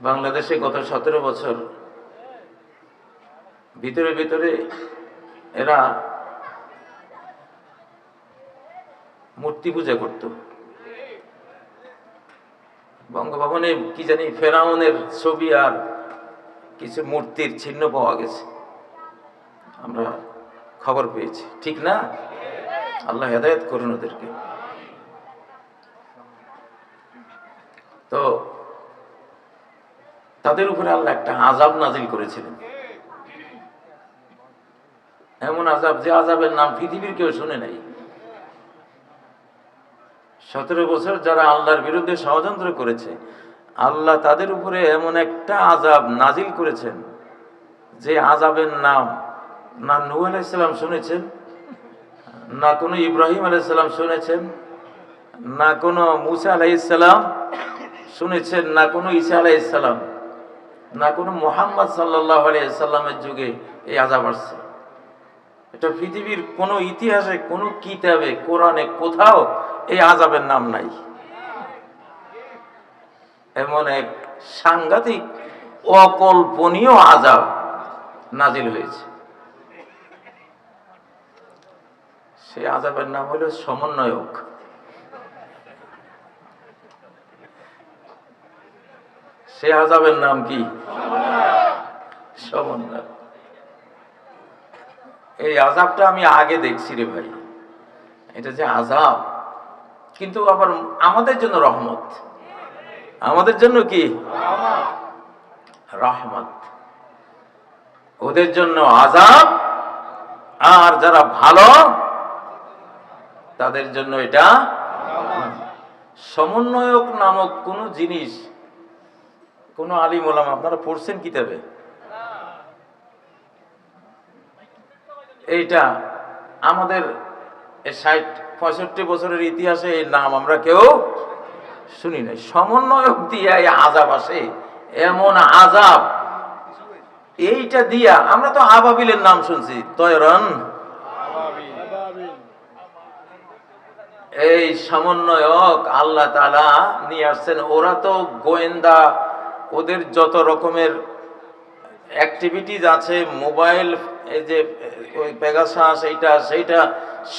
বাংলাদেশে গত সতেরো বছর ভিতরে ভিতরে এরা মূর্তি পূজা করত। বঙ্গভবনে কি জানি ফেরাউনের ছবি আর কিছু মূর্তির চিহ্ন পাওয়া গেছে। আমরা খবর পেয়েছি। ঠিক না? আল্লাহ হেদায়ত করুন ওদেরকে। তো তাদের উপরে আল্লাহ একটা আজাব নাজিল করেছিলেন। এমন আজাব যে আজাবের নাম পৃথিবীর কেউ শুনে নাই। সতেরো বছর যারা আল্লাহর বিরুদ্ধে ষড়যন্ত্র করেছে, আল্লাহ তাদের উপরে এমন একটা আজাব নাজিল করেছেন, যে আজাবের নাম না নু আলাইসাল্লাম শুনেছেন, না কোনো ইব্রাহিম আলাইসাল্লাম শুনেছেন, না কোনো মুসা আলাইসাল্লাম শুনেছেন, না কোনো ঈসা আলাইসাল্লাম না কোনো মোহাম্মদ সাল্লাহ আলাইসাল্লামের যুগে এই আজাব আসছে। এটা পৃথিবীর কোনো ইতিহাসে, কোনো কিতাবে, কোরআনে কোথাও এই আজাবের নাম নাই। এমন এক সাংঘাতিক অকল্পনীয় আজাব নাজিল হয়েছে। সেই আজাবের নাম হলো সমন্বয়ক। সে আজাবের নাম কি? সমন্বয়ক এই আজাবটা আমি আগে দেখছি রে ভাই। এটা যে আজাব কিন্তু আবার আমাদের জন্য রহমত। আমাদের জন্য কি? রহমত। ওদের জন্য আজাব আর যারা ভালো, তাদের জন্য এটা সমন্বয়ক নামক কোন জিনিস কোন আলিম ওলাম, আপনারা পড়ছেন কিতাবে? এইটা আমাদের ষাট, পঁয়ষট্টি বছরের ইতিহাসে এই নাম আমরা কেউ শুনি নাই। সমন্বয়ক দিয়া এই আজাব আসে, এমন আজাব। এইটা দিয়া আমরা তো আবাবিলের নাম শুনছি, তয়রন। এই সমন্বয়ক আল্লাহ তালা নিয়ে আসছেন, ওরা তো গোয়েন্দা ওদের যত রকমের অ্যাক্টিভিটিস আছে মোবাইল এই যে, ওই পেগাসাস এইটা, সেইটা,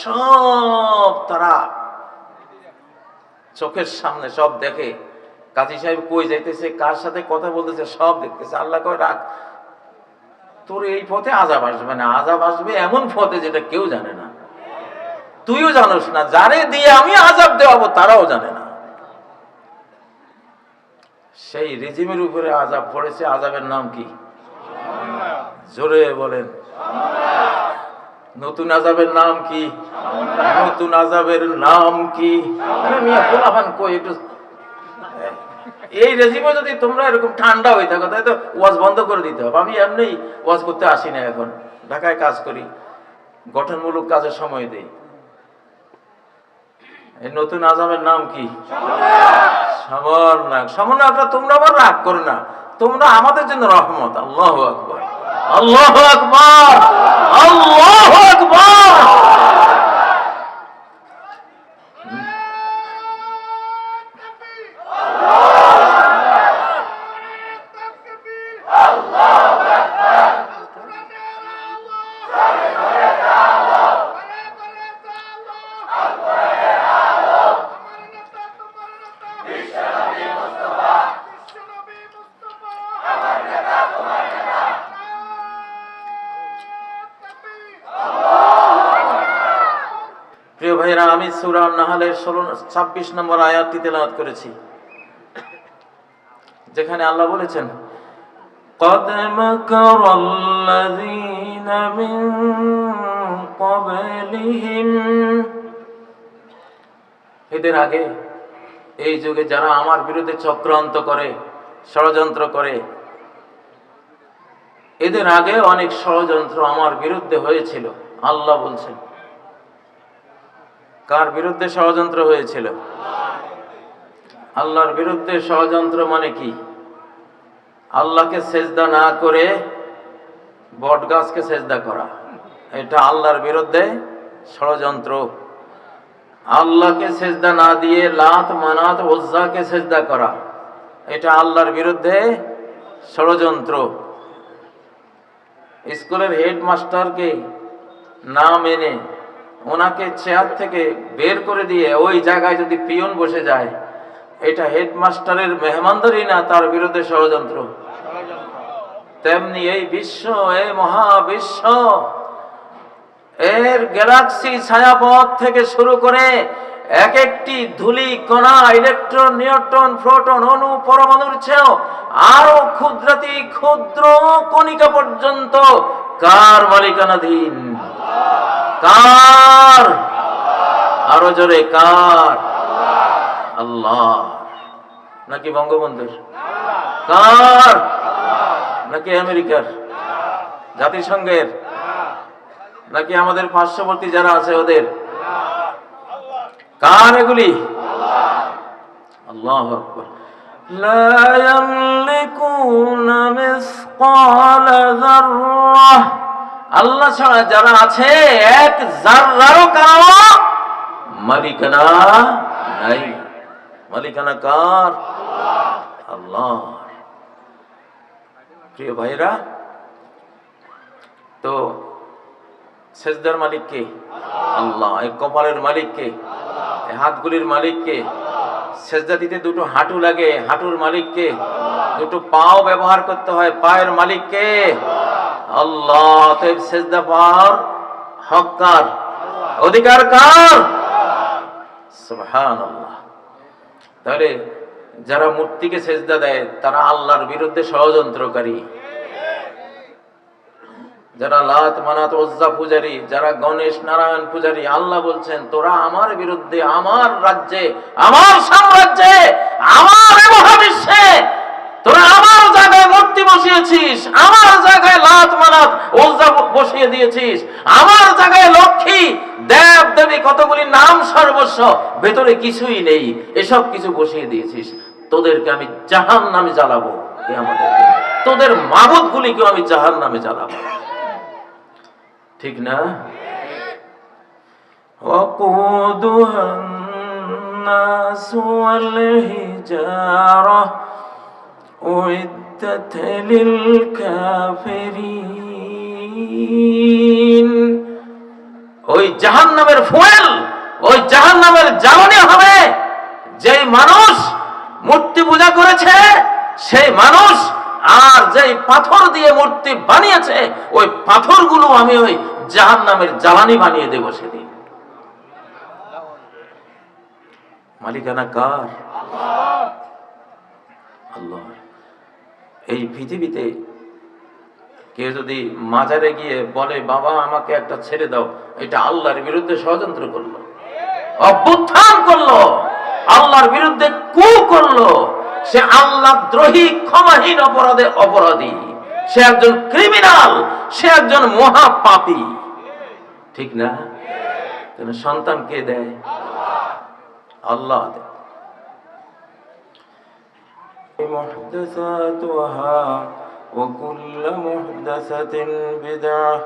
সব তারা চোখের সামনে সব দেখে। কাজী সাহেব কই যাইতেছে, কার সাথে কথা বলতেছে, সব দেখতেছে। আল্লাহ কয়, রাখ, তোর এই পথে আজাব আসবে না। আজাব আসবে এমন পথে যেটা কেউ জানে না। তুইও জানোস না। যারে দিয়ে আমি আজাব দেওয়াবো, তারাও জানে না। সেই রেজিমের উপরে আজাব পড়েছে আজাবের নাম কি? জোরে বলেন। নতুন আজাবের নাম কি? নতুন আজাবের নাম কি? এই রেজিমে যদি তোমরা এরকম ঠান্ডা হয়ে থাকো তাই তো ওয়াজ বন্ধ করে দিতে হবে। আমি এমনি ওয়াজ করতে আসি না এখন। ঢাকায় কাজ করি। গঠনমূলক কাজের সময় দেই। এই নতুন আজামের নাম কি? সমন্বয়ক সমন্বয়করা তোমরা আবার রাগ করো না। তোমরা আমাদের জন্য রহমত। আল্লাহ আকবর। আল্লাহ আকবর। আল্লাহ আকবর। প্রিয় ভাইরা আমি সুরা নাহালের ষোলো ছাব্বিশ নম্বর আয়াতটি তেলাওয়াত করেছি যেখানে আল্লাহ বলেছেন قد مكر الذين من قبلهم এদের আগে এই যুগে যারা আমার বিরুদ্ধে চক্রান্ত করে ষড়যন্ত্র করে এদের আগে অনেক ষড়যন্ত্র আমার বিরুদ্ধে হয়েছিল আল্লাহ বলছেন কার বিরুদ্ধে ষড়যন্ত্র হয়েছিল? আল্লাহর বিরুদ্ধে ষড়যন্ত্র মানে কি? আল্লাহকে সেজদা না করে বট গাছকে সেজদা করা। এটা আল্লাহর বিরুদ্ধে ষড়যন্ত্র। আল্লাহকে সেজদা না দিয়ে লাত, মানাত, ওজ্জাকে সেজদা করা। এটা আল্লাহর বিরুদ্ধে ষড়যন্ত্র। স্কুলের হেডমাস্টারকে না মেনে ওনাকে চেয়ার থেকে বের করে দিয়ে ওই জায়গায় যদি পিয়ন বসে যায়, এটা হেডমাস্টারের মেহমানদারি না তার বিরুদ্ধে ষড়যন্ত্র? তেমনি এই বিশ্ব এই মহাবিশ্ব, এর গ্যালাক্সি ছায়াপথ থেকে শুরু করে এক একটি ধুলি, কণা, ইলেকট্রন, নিউট্রন, প্রোটন, অণু, পরমাণুর চেয়েও আরও ক্ষুদ্রাতি, ক্ষুদ্র কণিকা পর্যন্ত কার মালিকানাধীন? কার আরো জোরে কার আল্লাহ নাকি বঙ্গবন্ধুর কার নাকি আমেরিকার জাতিসংঘের নাকি আমাদের পার্শ্ববর্তী যারা আছে ওদের কার এগুলি আল্লাহ আকবার لا يملكون مثقال ذرة আল্লাহ ছাড়া যারা আছে, এক জাররারও কারও মালিকানা নাই। মালিকানা কার? আল্লাহ। প্রিয় ভাইরা, তো সেজদার মালিক কে? আল্লাহ। এই কপালের মালিক কে? হাতগুলির মালিক কে? সেজদা দিতে দুটো হাঁটু লাগে, হাঁটুর মালিক কে? দুটো পাও ব্যবহার করতে হয়, পায়ের মালিক কে? আল্লাহ তো এই সেজদা পাওয়ার হক কার? অধিকার কার? সুবহানাল্লাহ। তাহলে যারা মূর্তিকে সেজদা দেয়, তারা আল্লাহর বিরুদ্ধে ষড়যন্ত্রকারী। যারা লাত মানাত ওজ্জা পূজারী, যারা গণেশ নারায়ণ পূজারী, আল্লাহ বলছেন, তোরা আমার বিরুদ্ধে, আমার রাজ্যে, আমার সাম্রাজ্যে, আমার মহাবিশ্বে, তোরা মূর্তি বসিয়েছিস আমার জায়গায় লাত মানাত ওজ্জা বসিয়ে দিয়েছিস আমার জায়গায় লক্ষ্মী দেব দেবী কতগুলি নাম সর্বস্ব ভেতরে কিছুই নেই এসব কিছু বসিয়ে দিয়েছিস তোদেরকে আমি জাহান নামে জ্বালাবো আমাদের তোদের মাবুদ গুলিকেও আমি জাহান নামে জ্বালাবো ঠিক না وقودها الناس والحجارة أعدت للكافرين ওই জাহান্নামের ফুয়েল ওই জাহান্নামের জ্বালানি হবে যেই মানুষ মূর্তি পূজা করেছে সেই মানুষ আর যেই পাথর দিয়ে মূর্তি বানিয়েছে ওই পাথরগুলো আমি ওই জাহান্নামের জ্বালানি বানিয়ে দেবো সেদিন মালিকানা কার আল্লাহ এই পৃথিবীতে কেউ যদি মাজারে গিয়ে বলে, বাবা, আমাকে একটা ছেড়ে দাও। এটা আল্লাহর বিরুদ্ধে ষড়যন্ত্র করল, অভ্যুত্থান করল, আল্লাহর বিরুদ্ধে কু করল। সে আল্লাহ দ্রোহী, ক্ষমাহীন অপরাধে অপরাধী। সে একজন ক্রিমিনাল, সে একজন মহাপাপী। ঠিক না? সন্তান কে দেয়? আল্লাহ দেয়। محدثاتها وكل محدثة بدعة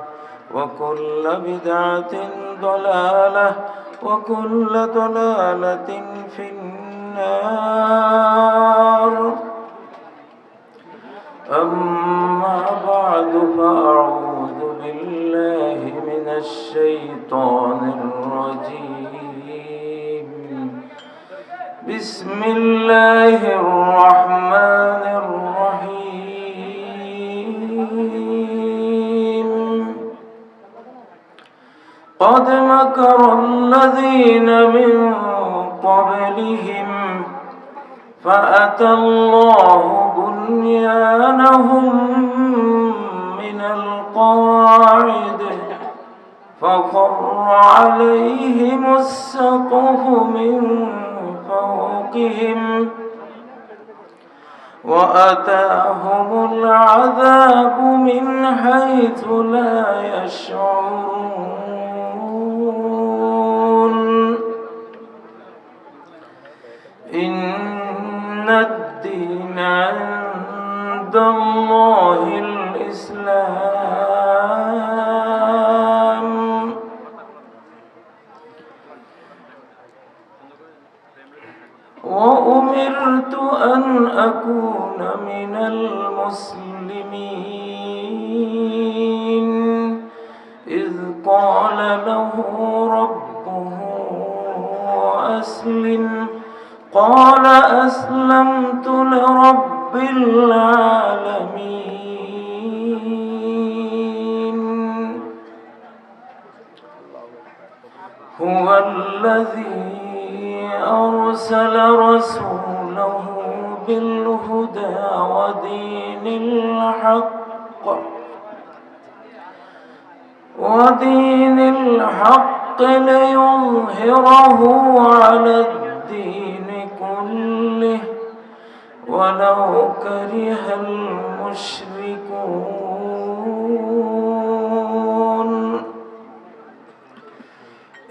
وكل بدعة ضلالة وكل ضلالة في النار. أما بعد فأعوذ بالله من الشيطان الرجيم. بسم الله الرحمن الرحيم قد مكر الذين من قبلهم فأتى الله بنيانهم من القواعد فخر عليهم السقف من فوقهم وأتاهم العذاب من حيث لا يشعرون. إن الدين عند الله العالمين هو الذي أرسل رسوله بالهدى ودين الحق. ودين الحق ليظهره على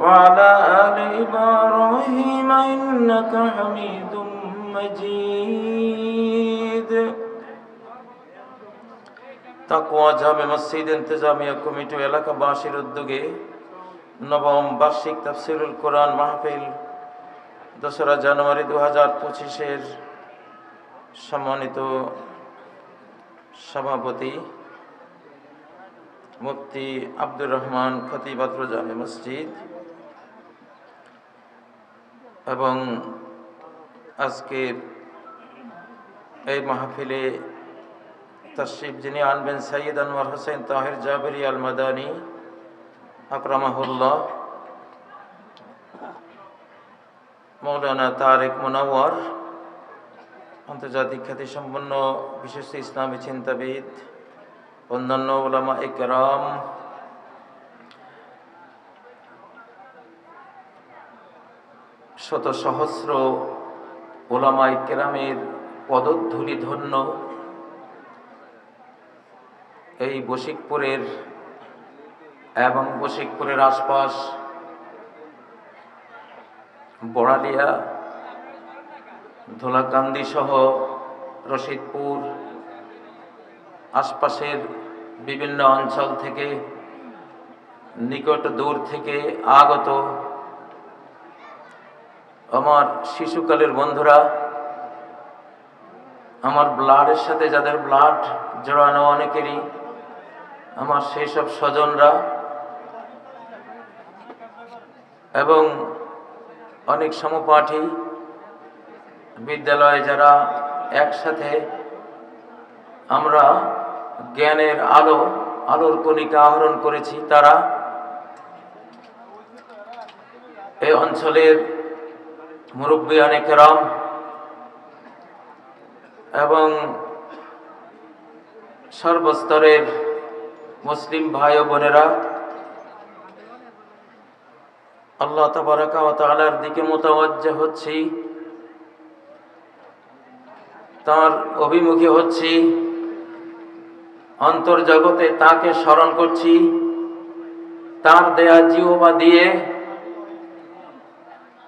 وعلى آل إبراهيم إنك حميد مجيد তাকুয়া জামে মসজিদ ইন্তজামিয়া কমিটি ও এলাকাবাসীর উদ্যোগে নবম বার্ষিক তাফসিরুল কোরআন মাহফিল দোসরা জানুয়ারি দু হাজার পঁচিশের সম্মানিত সভাপতি মুফতি আব্দুর রহমান খতিবাত্র জামে মসজিদ এবং আজকের এই মাহফিলে তশরিফ যিনি আনবেন সৈয়দ আনোয়ার হোসেন তাহির জাবরি আল মাদানী আকরামাহুল্লাহ, মৌলানা তারেক মুনাওয়ার, আন্তর্জাতিক খ্যাতিসম্পন্ন বিশিষ্ট ইসলামী চিন্তাবিদ, অন্যান্য ওলামা একরাম শত সহস্র ওলামা একরামের পদধূলি ধন্য এই বশিকপুরের এবং বশিকপুরের আশপাশ বড়ালিয়া, ধোলাকান্দি সহ রশিদপুর আশপাশের বিভিন্ন অঞ্চল থেকে নিকট দূর থেকে আগত আমার শিশুকালের বন্ধুরা, আমার ব্লাডের সাথে যাদের ব্লাড জড়ানো অনেকেরই, আমার সেই সব স্বজনরা এবং অনেক সমপাঠী বিদ্যালয়ে যারা একসাথে আমরা জ্ঞানের আলো, আলোর কণিকা আহরণ করেছি, তারা এই অঞ্চলের মুরব্বী অনেকেরাম এবং সর্বস্তরের মুসলিম ভাই ও বোনেরা আল্লাহ তালার দিকে মোতাবজ্জা হচ্ছি, তার অভিমুখী হচ্ছি, অন্তর্জগতে তাকে স্মরণ করছি, তার দেয়া জিহবা দিয়ে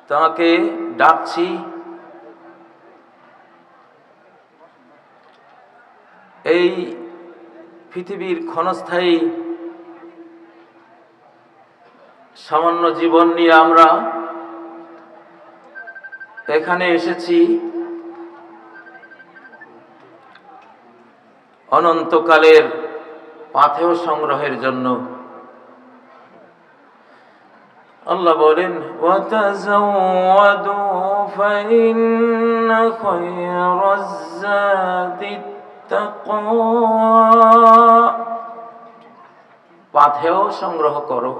তাকে ডাকছি। এই পৃথিবীর ক্ষণস্থায়ী সামান্য জীবন নিয়ে আমরা এখানে এসেছি। অনন্তকালের পাথেয় সংগ্রহের জন্য। আল্লাহ বলেন পাথেও সংগ্রহ করো।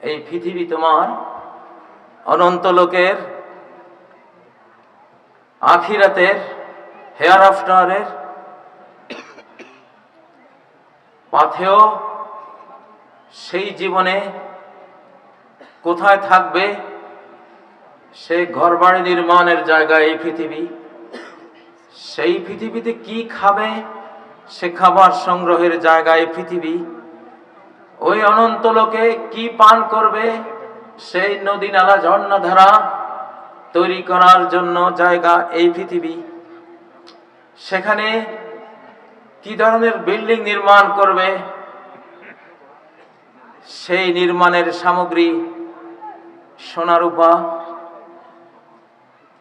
এই পৃথিবী তোমার অনন্ত লোকের, আখিরাতের, হেয়ার আফটারের পাথেও সেই জীবনে কোথায় থাকবে? সে ঘরবাড়ি নির্মাণের জায়গা এই পৃথিবী। সেই পৃথিবীতে কি খাবে? সে খাবার সংগ্রহের জায়গা এই পৃথিবী। ওই অনন্ত লোকে কি পান করবে? সেই নদী নালা ঝর্ণাধারা তৈরি করার জন্য জায়গা এই পৃথিবী। সেখানে কি ধরনের বিল্ডিং নির্মাণ করবে? সেই নির্মাণের সামগ্রী সোনারূপা,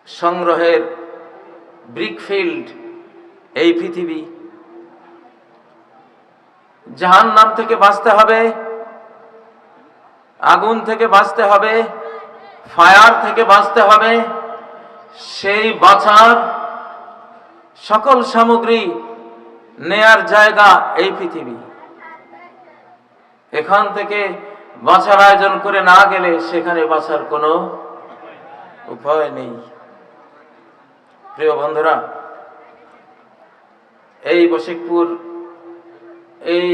সংগ্রহের ব্রিকফিল্ড, এই পৃথিবী। জাহান নাম থেকে বাঁচতে হবে, আগুন থেকে বাঁচতে হবে, ফায়ার থেকে বাঁচতে হবে, সেই বাঁচার সকল সামগ্রী নেয়ার জায়গা এই পৃথিবী। এখান থেকে বাঁচার আয়োজন করে না গেলে সেখানে বাঁচার কোনো উপায় নেই। প্রিয় বন্ধুরা, এই বশিকপুর, এই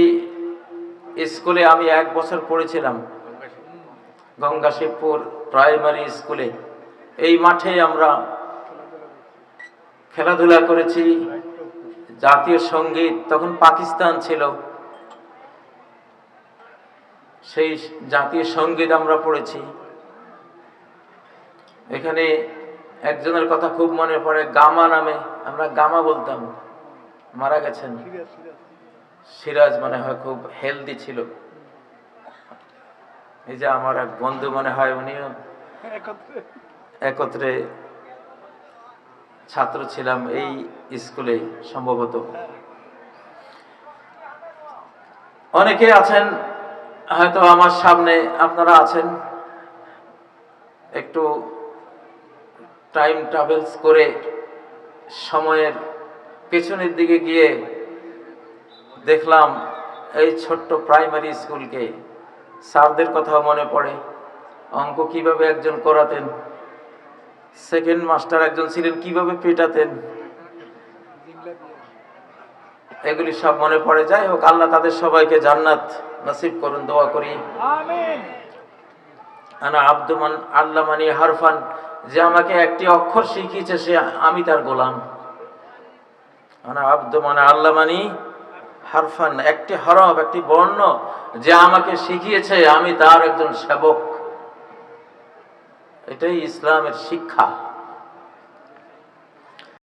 স্কুলে আমি এক বছর পড়েছিলাম, গঙ্গা শিবপুর প্রাইমারি স্কুলে। এই মাঠে আমরা খেলাধুলা করেছি, জাতীয় সংগীত, তখন পাকিস্তান ছিল। সেই জাতীয় সংগীত আমরা পড়েছি। এখানে একজনের কথা খুব মনে পড়ে গামা নামে আমরা গামা বলতাম। মারা গেছেন। সিরাজ মনে হয় খুব হেলদি ছিল। এই যে আমার এক বন্ধু মনে হয় উনিও একত্রে। ছাত্র ছিলাম এই স্কুলে সম্ভবত। অনেকে আছেন হয়তো আমার সামনে আপনারা আছেন। একটু টাইম ট্রাভেলস করে সময়ের পেছনের দিকে গিয়ে দেখলাম এই ছোট্ট প্রাইমারি স্কুলকে স্যারদের কথাও মনে পড়ে। অঙ্ক কীভাবে একজন করাতেন? সেকেন্ড মাস্টার একজন ছিলেন, কীভাবে পেটাতেন? এগুলি সব মনে পড়ে। যাই হোক, আল্লাহ তাদের সবাইকে জান্নাত নসিব করুন দোয়া করি। আনা আব্দুমান আল্লাহ মানি হারফান যে আমাকে একটি অক্ষর শিখিয়েছে সে আমি তার গোলাম। আনা আব্দুমান আল্লাহ মানি হারফান একটি হরফ একটি বর্ণ যে আমাকে শিখিয়েছে আমি তার একজন সেবক। এটাই ইসলামের শিক্ষা।